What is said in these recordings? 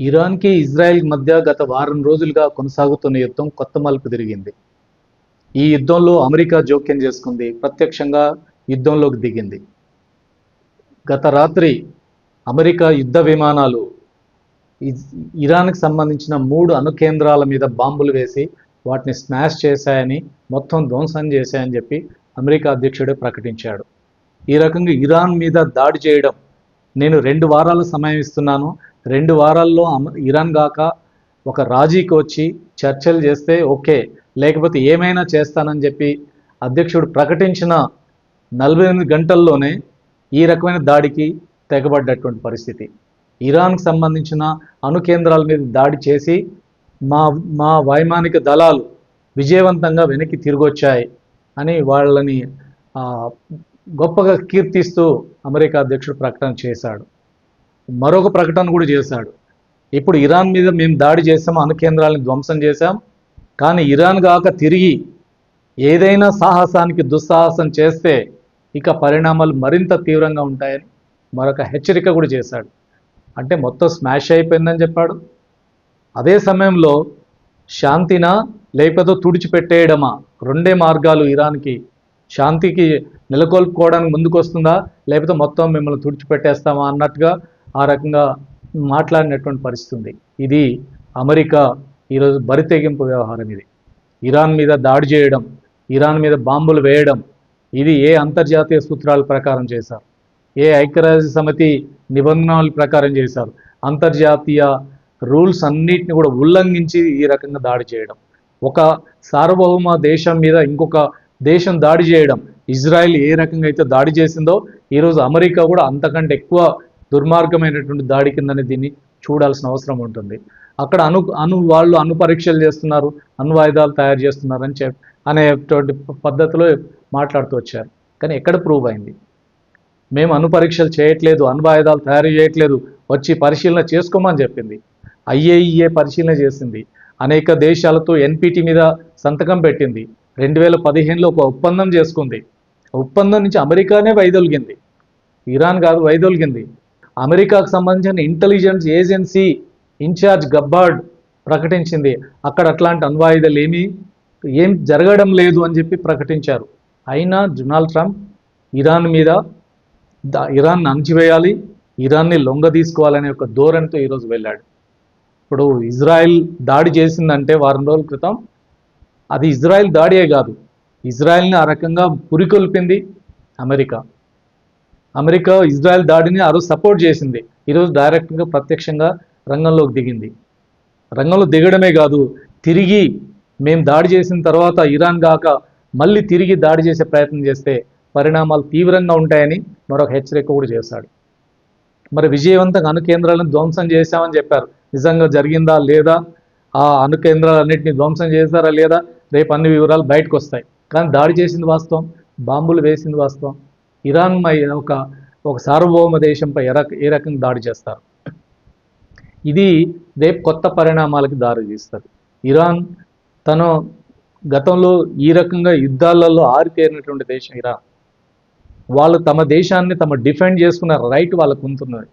ఇరాన్కి Israel మధ్య గత వారం రోజులుగా కొనసాగుతున్న యుద్ధం కొత్త మలుపు తిరిగింది. ఈ యుద్ధంలో అమెరికా జోక్యం చేసుకుంది ప్రత్యక్షంగా యుద్ధంలోకి దిగింది. గత రాత్రి అమెరికా యుద్ధ విమానాలు ఇరాన్కి సంబంధించిన మూడు అణుకేంద్రాల మీద బాంబులు వేసి వాటిని స్మాష్ చేశాయని మొత్తం ధ్వంసం చేశాయని చెప్పి అమెరికా అధ్యక్షుడే ప్రకటించాడు. ఈ రకంగా ఇరాన్ మీద దాడి చేయడం నేను రెండు వారాలు సమయం ఇస్తున్నాను. రెండు వారాల్లో ఇరాన్ గాక ఒక రాజీకి వచ్చి చర్చలు చేస్తే ఓకే. లేకపోతే ఏమైనా చేస్తానని చెప్పి అధ్యక్షుడు ప్రకటించిన నలభై ఎనిమిది గంటల్లోనే ఈ రకమైన దాడికి తెగబడ్డటువంటి పరిస్థితి. ఇరాన్కి సంబంధించిన అణు కేంద్రాల మీద దాడి చేసి మా మా వైమానిక దళాలు విజయవంతంగా వెనక్కి తిరిగొచ్చాయి అని వాళ్ళని గొప్పగా కీర్తిస్తూ అమెరికా అధ్యక్షుడు ప్రకటన చేశాడు. మరొక ప్రకటన కూడా చేశాడు. ఇప్పుడు ఇరాన్ మీద మేము దాడి చేసాం అణు కేంద్రాలను ధ్వంసం చేశాం. కానీ ఇరాన్ గాక తిరిగి ఏదైనా సాహసానికి దుస్సాహసం చేస్తే ఇక పరిణామాలు మరింత తీవ్రంగా ఉంటాయని మరొక హెచ్చరిక కూడా చేశాడు. అంటే మొత్తం స్మాష్ అయిపోయిందని చెప్పాడు. అదే సమయంలో శాంతినా లేకపోతే తుడిచిపెట్టేయడమా రెండే మార్గాలు ఇరాన్కి శాంతికి నెలకొల్పుకోవడానికి ముందుకు వస్తుందా లేకపోతే మొత్తం మిమ్మల్ని తుడిచిపెట్టేస్తామా అన్నట్టుగా ఆ రకంగా మాట్లాడినటువంటి పరిస్థితి ఇది అమెరికా ఈరోజు బరితెగింపు వ్యవహారం ఇది. ఇరాన్ మీద దాడి చేయడం ఇరాన్ మీద బాంబులు వేయడం ఇది ఏ అంతర్జాతీయ సూత్రాల ప్రకారం చేశారు? ఏ ఐక్యరాజ్య సమితి నిబంధనల ప్రకారం చేశారు? అంతర్జాతీయ రూల్స్ అన్నిటిని కూడా ఉల్లంఘించి ఈ రకంగా దాడి చేయడం. ఒక సార్వభౌమ దేశం మీద ఇంకొక దేశం దాడి చేయడం. ఇజ్రాయెల్ ఏ రకంగా అయితే దాడి చేసిందో ఈరోజు అమెరికా కూడా అంతకంటే ఎక్కువ దుర్మార్గమైనటువంటి దాడి కిందని దీన్ని చూడాల్సిన అవసరం ఉంటుంది. అక్కడ అను అను వాళ్ళు అణు పరీక్షలు చేస్తున్నారు అణ్వాయుధాలు తయారు చేస్తున్నారు అని చెప్ అనేటువంటి పద్ధతిలో మాట్లాడుతూ వచ్చారు. కానీ ఎక్కడ ప్రూవ్ అయింది? మేము అణు పరీక్షలు చేయట్లేదు అణు తయారు చేయట్లేదు వచ్చి పరిశీలన చేసుకోమని చెప్పింది. ఐఏఈఏ పరిశీలన చేసింది. అనేక దేశాలతో ఎన్పిటి మీద సంతకం పెట్టింది. రెండు వేల పదిహేనులో ఒక ఒప్పందం చేసుకుంది. ఒప్పందం నుంచి అమెరికానే వైదొలిగింది. ఇరాన్ కాదు వైదొలిగింది. అమెరికాకు సంబంధించిన ఇంటెలిజెన్స్ ఏజెన్సీ ఇన్ఛార్జ్ గబ్బార్డ్ ప్రకటించింది. అక్కడ అట్లాంటి అణ్వాయుధాలు ఏమీ ఏం జరగడం లేదు అని చెప్పి ప్రకటించారు. అయినా డొనాల్డ్ ట్రంప్ ఇరాన్ మీద ఇరాన్ని అణచివేయాలి ఇరాన్ని లొంగ తీసుకోవాలనే ఒక ధోరణితో ఈరోజు వెళ్ళాడు. ఇప్పుడు ఇజ్రాయెల్ దాడి చేసిందంటే వారం రోజుల క్రితం అది ఇజ్రాయెల్ దాడియే కాదు. ఇజ్రాయెల్ని ఆ రకంగా పురికొల్పింది అమెరికా. అమెరికా ఇజ్రాయెల్ దాడిని ఆ రోజు సపోర్ట్ చేసింది. ఈరోజు డైరెక్ట్గా ప్రత్యక్షంగా రంగంలోకి దిగింది. రంగంలో దిగడమే కాదు తిరిగి మేము దాడి చేసిన తర్వాత ఇరాన్ గాక మళ్ళీ తిరిగి దాడి చేసే ప్రయత్నం చేస్తే పరిణామాలు తీవ్రంగా ఉంటాయని మరొక హెచ్చరిక కూడా చేశాడు. మరి విజయవంతంగా అణు కేంద్రాలను ధ్వంసం చేశామని చెప్పారు. నిజంగా జరిగిందా లేదా? ఆ అణు కేంద్రాలన్నింటినీ ధ్వంసం చేశారా లేదా? రేపు అన్ని వివరాలు బయటకు వస్తాయి. కానీ దాడి చేసింది వాస్తవం బాంబులు వేసింది వాస్తవం. ఇరాన్ మై ఒక ఒక సార్వభౌమ దేశంపై ఏ రక ఏ రకంగా దాడి చేస్తారు? ఇది రేపు కొత్త పరిణామాలకి దారి తీస్తుంది. ఇరాన్ తను గతంలో ఈ రకంగా యుద్ధాలలో ఆరితేరినటువంటి దేశం ఇరాన్. వాళ్ళు తమ దేశాన్ని తమ డిఫెండ్ చేసుకున్న రైట్ వాళ్ళకు ఉంటున్నది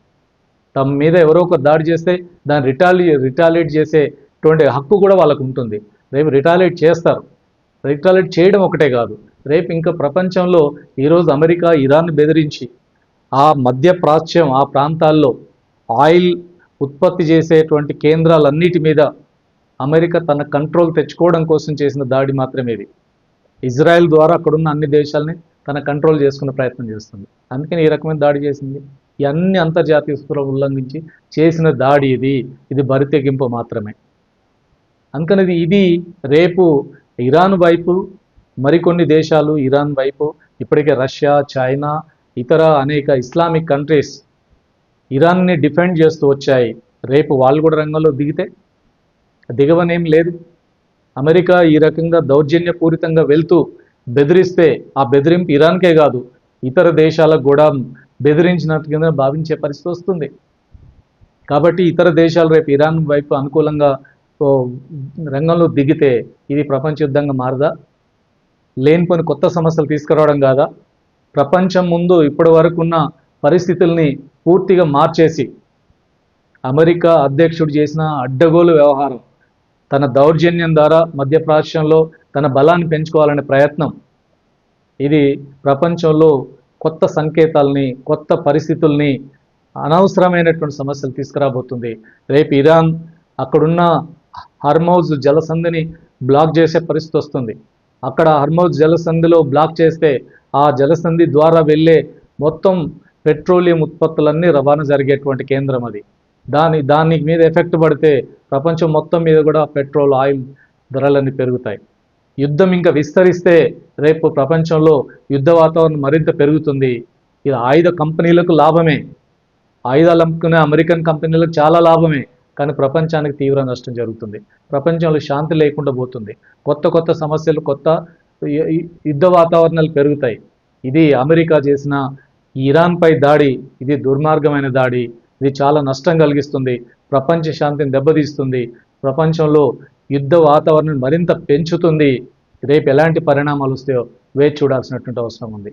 తమ మీద ఎవరో ఒకరు దాడి చేస్తే దాన్ని రిటాలి రిటాలియేట్ చేసేటువంటి హక్కు కూడా వాళ్ళకు ఉంటుంది. రేపు రిటాలియేట్ చేస్తారు. రిటాలియేట్ చేయడం ఒకటే కాదు. రేపు ఇంకా ప్రపంచంలో ఈరోజు అమెరికా ఇరాన్ బెదిరించి ఆ మధ్య ప్రాచ్యం ఆ ప్రాంతాల్లో ఆయిల్ ఉత్పత్తి చేసేటువంటి కేంద్రాలన్నిటి మీద అమెరికా తన కంట్రోల్ తెచ్చుకోవడం కోసం చేసిన దాడి మాత్రమే ఇది. ఇజ్రాయెల్ ద్వారా అక్కడున్న అన్ని దేశాలని తన కంట్రోల్ చేసుకునే ప్రయత్నం చేస్తుంది. అందుకని ఈ రకమైన దాడి చేసింది. ఇవన్నీ అంతర్జాతీయ సూత్రాలు ఉల్లంఘించి చేసిన దాడి ఇది. ఇది బరితెగింపు మాత్రమే. అందుకని ఇది- ఇది రేపు ఇరాన్ వైపు మరికొన్ని దేశాలు ఇరాన్ వైపు ఇప్పటికే రష్యా చైనా ఇతర అనేక ఇస్లామిక్ కంట్రీస్ ఇరాన్ని డిఫెండ్ చేస్తూ వచ్చాయి. రేపు వాళ్ళు కూడా రంగంలో దిగితే దిగవనేం లేదు. అమెరికా ఈ రకంగా దౌర్జన్యపూరితంగా వెళ్తూ బెదిరిస్తే ఆ బెదిరింపు ఇరాన్కే కాదు ఇతర దేశాలకు కూడా బెదిరించినట్టు కింద భావించే పరిస్థితి వస్తుంది. కాబట్టి ఇతర దేశాలు రేపు ఇరాన్ వైపు అనుకూలంగా ఓ, రంగంలో దిగితే ఇది ప్రపంచ యుద్ధంగా మారదా? లేనిపోని కొత్త సమస్యలు తీసుకురావడం కాదా? ప్రపంచం ముందు ఇప్పటి వరకున్న పరిస్థితుల్ని పూర్తిగా మార్చేసి అమెరికా అధ్యక్షుడు చేసిన అడ్డగోలు వ్యవహారం తన దౌర్జన్యం ద్వారా మధ్యప్రాచ్యంలో తన బలాన్ని పెంచుకోవాలనే ప్రయత్నం ఇది ప్రపంచంలో కొత్త సంకేతాలని కొత్త పరిస్థితుల్ని అనవసరమైనటువంటి సమస్యలు తీసుకురాబోతుంది. రేపు ఇరాన్ అక్కడున్న హర్మౌజ్ జలసంధిని బ్లాక్ చేసే పరిస్థితి వస్తుంది. అక్కడ హర్మౌజ్ జలసంధిలో బ్లాక్ చేస్తే ఆ జలసంధి ద్వారా వెళ్ళే మొత్తం పెట్రోలియం ఉత్పత్తులన్నీ రవాణా జరిగేటువంటి కేంద్రం అది. దాని దాని మీద ఎఫెక్ట్ పడితే ప్రపంచం మొత్తం మీద కూడా పెట్రోల్ ఆయిల్ ధరలన్నీ పెరుగుతాయి. యుద్ధం ఇంకా విస్తరిస్తే రేపు ప్రపంచంలో యుద్ధ వాతావరణం మరింత పెరుగుతుంది. ఇది ఆయుధ కంపెనీలకు లాభమే. ఆయుధాలు అమ్ముకునే అమెరికన్ కంపెనీలకు చాలా లాభమే. కానీ ప్రపంచానికి తీవ్ర నష్టం జరుగుతుంది. ప్రపంచంలో శాంతి లేకుండా పోతుంది. కొత్త కొత్త సమస్యలు కొత్త యుద్ధ వాతావరణాలు పెరుగుతాయి. ఇది అమెరికా చేసిన ఇరాన్పై దాడి ఇది దుర్మార్గమైన దాడి ఇది చాలా నష్టం కలిగిస్తుంది. ప్రపంచ శాంతిని దెబ్బతీస్తుంది. ప్రపంచంలో యుద్ధ వాతావరణం మరింత పెంచుతుంది. రేపు ఎలాంటి పరిణామాలు వస్తాయో వేచి చూడాల్సినటువంటి అవసరం ఉంది.